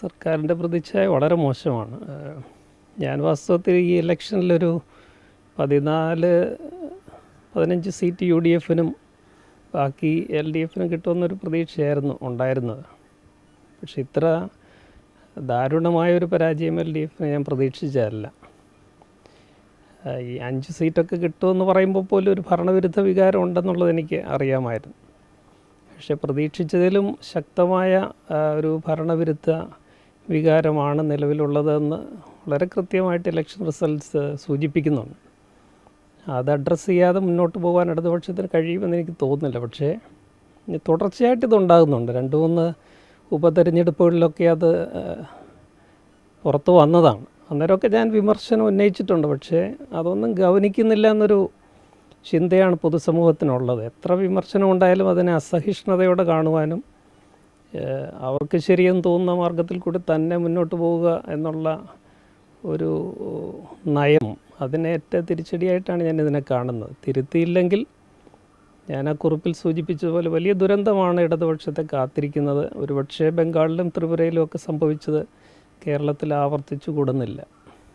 സർക്കാരിന്റെ പ്രതിച്ഛായ വളരെ മോശമാണ്. ഞാൻ വാസ്തവത്തിൽ ഈ ഇലക്ഷനിലൊരു പതിനാല് പതിനഞ്ച് സീറ്റ് യു ഡി എഫിനും ബാക്കി എൽ ഡി എഫിനും കിട്ടുമെന്നൊരു പ്രതീക്ഷയായിരുന്നു ഉണ്ടായിരുന്നത്. പക്ഷെ ഇത്ര ദാരുണമായൊരു പരാജയം എൽ ഡി എഫിന് ഞാൻ പ്രതീക്ഷിച്ചതല്ല. ഈ അഞ്ച് സീറ്റൊക്കെ കിട്ടുമെന്ന് പറയുമ്പോൾ പോലും ഒരു ഭരണവിരുദ്ധ വികാരം ഉണ്ടെന്നുള്ളത് എനിക്ക് അറിയാമായിരുന്നു. പക്ഷെ പ്രതീക്ഷിച്ചതിലും ശക്തമായ ഒരു ഭരണവിരുദ്ധ വികാരമാണ് നിലവിലുള്ളതെന്ന് വളരെ കൃത്യമായിട്ട് ഇലക്ഷൻ റിസൾട്ട്സ് സൂചിപ്പിക്കുന്നുണ്ട്. അത് അഡ്രസ്സ് ചെയ്യാതെ മുന്നോട്ട് പോകാൻ ഇടതുപക്ഷത്തിന് കഴിയുമെന്ന് എനിക്ക് തോന്നുന്നില്ല. പക്ഷേ തുടർച്ചയായിട്ട് ഇതുണ്ടാകുന്നുണ്ട്. രണ്ട് മൂന്ന് ഉപതെരഞ്ഞെടുപ്പുകളിലൊക്കെ അത് പുറത്തു വന്നതാണ്. അന്നേരമൊക്കെ ഞാൻ വിമർശനം ഉന്നയിച്ചിട്ടുണ്ട്. പക്ഷേ അതൊന്നും ഗവനിക്കുന്നില്ല എന്നൊരു ചിന്തയാണ് പൊതുസമൂഹത്തിനുള്ളത്. എത്ര വിമർശനം ഉണ്ടായാലും അതിനെ അസഹിഷ്ണുതയോടെ കാണുവാനും അവർക്ക് ശരിയെന്ന് തോന്നുന്ന മാർഗത്തിൽ കൂടി തന്നെ മുന്നോട്ട് പോവുക എന്നുള്ള ഒരു നയം അതിനേറ്റ തിരിച്ചടിയായിട്ടാണ് ഞാൻ ഇതിനെ കാണുന്നത്. തിരുത്തിയില്ലെങ്കിൽ ഞാൻ ആ കുറിപ്പിൽ സൂചിപ്പിച്ചതുപോലെ വലിയ ദുരന്തമാണ് ഇടതുപക്ഷത്തെ കാത്തിരിക്കുന്നത്. ഒരുപക്ഷേ ബംഗാളിലും ത്രിപുരയിലും ഒക്കെ സംഭവിച്ചത് കേരളത്തിൽ ആവർത്തിച്ചു കൂടുന്നില്ല.